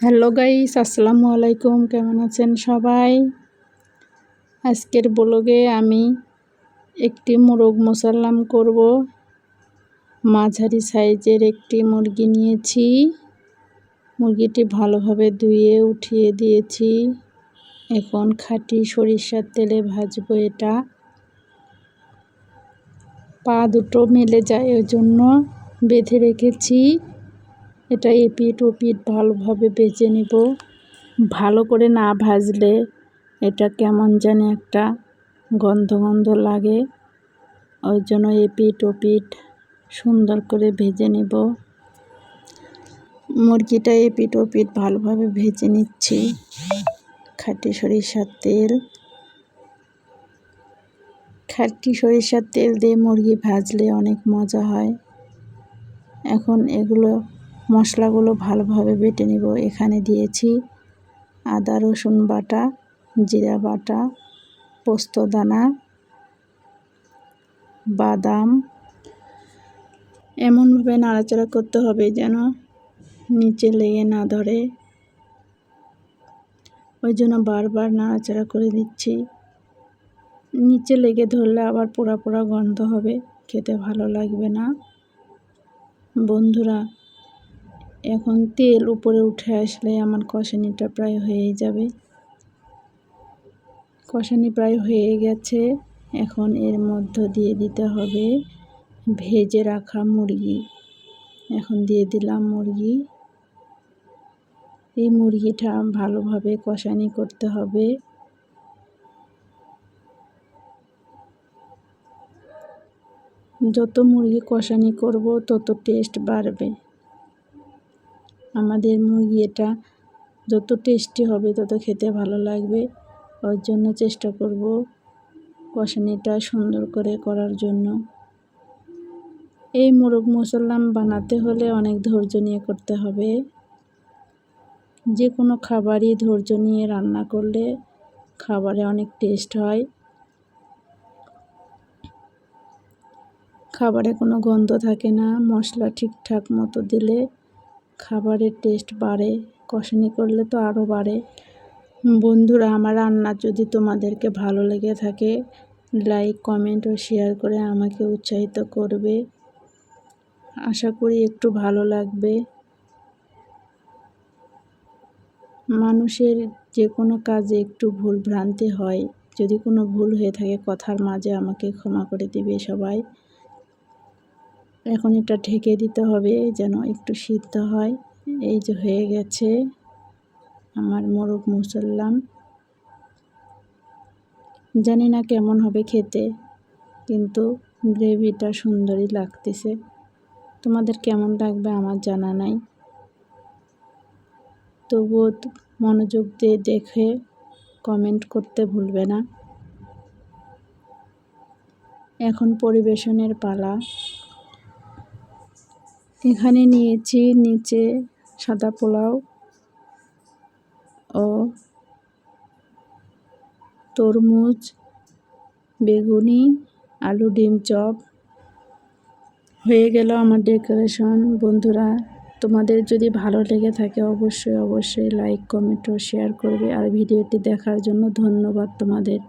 Hello guys, আসসালামু আলাইকুম, কেমন আছেন সবাই? আজকের ব্লগে আমি একটি মোরগ মোসাল্লাম করব। মাঝারি সাইজের একটি মুরগি নিয়েছি। মুরগিটি ভালোভাবে ধুয়ে উঠিয়ে দিয়েছি। এখন খাঁটি সরিষার তেলে ভাজবো এটা। পা দুটো মেলে যায়, ওই জন্য বেঁধে রেখেছি। এটা এপিট ওপিট ভালোভাবে বেজে নিব। ভালো করে না ভাজলে এটা কেমন যেন একটা গন্ধ গন্ধ লাগে। ওই জন্য এপিট ওপিট সুন্দর করে ভেজে নেব। মুরগিটা এপিট ওপিট ভালোভাবে ভেজে নিচ্ছি। খাটি সরিষার তেল। খাটি সরিষার তেল দিয়ে মুরগি ভাজলে অনেক মজা হয়। এখন এগুলো মশলাগুলো ভালোভাবে বেটে নিব। এখানে দিয়েছি আদা, রসুন বাটা, জিরা বাটা, পোস্ত দানা, বাদাম। এমনভাবে নাড়াচাড়া করতে হবে যেন নিচে লেগে না ধরে। ওই জন্য বারবার নাড়াচাড়া করে দিচ্ছি। নিচে লেগে ধরলে আবার পোড়া পোড়া গন্ধ হবে, খেতে ভালো লাগবে না। বন্ধুরা এখন তেল উপরে উঠে আসলে আমার কষানিটা প্রায় হয়ে যাবে। কষানি প্রায় হয়ে গেছে। এখন এর মধ্য দিয়ে দিতে হবে ভেজে রাখা মুরগি। এখন দিয়ে দিলাম মুরগি। এই মুরগিটা ভালোভাবে কষানি করতে হবে। যত মুরগি কষানি করব, তত টেস্ট বাড়বে। আমাদের মুরগি এটা যত টেস্টি হবে, তত খেতে ভালো লাগবে। ওর জন্য চেষ্টা করব কষানিটা সুন্দর করে করার জন্য। এই মোরগ মুসল্লাম বানাতে হলে অনেক ধৈর্য নিয়ে করতে হবে। যে কোনো খাবারই ধৈর্য নিয়ে রান্না করলে খাবারে অনেক টেস্ট হয়। খাবারে কোনো গন্ধ থাকে না, মশলা ঠিকঠাক মতো দিলে খাবারের টেস্ট বাড়ে, কষানি করলে তো আরও বাড়ে। বন্ধুরা, আমার রান্না যদি তোমাদেরকে ভালো লেগে থাকে লাইক কমেন্ট ও শেয়ার করে আমাকে উৎসাহিত করবে। আশা করি একটু ভালো লাগবে। মানুষের যে কোনো কাজে একটু ভুল ভ্রান্তি হয়। যদি কোনো ভুল হয়ে থাকে কথার মাঝে আমাকে ক্ষমা করে দিবে সবাই। এখন এটা ঢেকে দিতে হবে যেন একটু সিদ্ধ হয়। এই যে হয়ে গেছে আমার মোরগ মুসল্লাম। জানি না কেমন হবে খেতে, কিন্তু গ্রেভিটা সুন্দরই লাগতেছে। তোমাদের কেমন লাগবে আমার জানা নাই। তবুও মনোযোগ দিয়ে দেখে কমেন্ট করতে ভুলবে না। এখন পরিবেশনের পালা। এখানে নিয়েছি নিচে সাদা পোলাও ও তরমুজ, বেগুনি, আলু ডিম চপ। হয়ে গেল আমার ডেকোরেশন। বন্ধুরা, তোমাদের যদি ভালো লেগে থাকে অবশ্যই অবশ্যই লাইক, কমেন্ট ও শেয়ার করবে। আর ভিডিওটি দেখার জন্য ধন্যবাদ তোমাদের।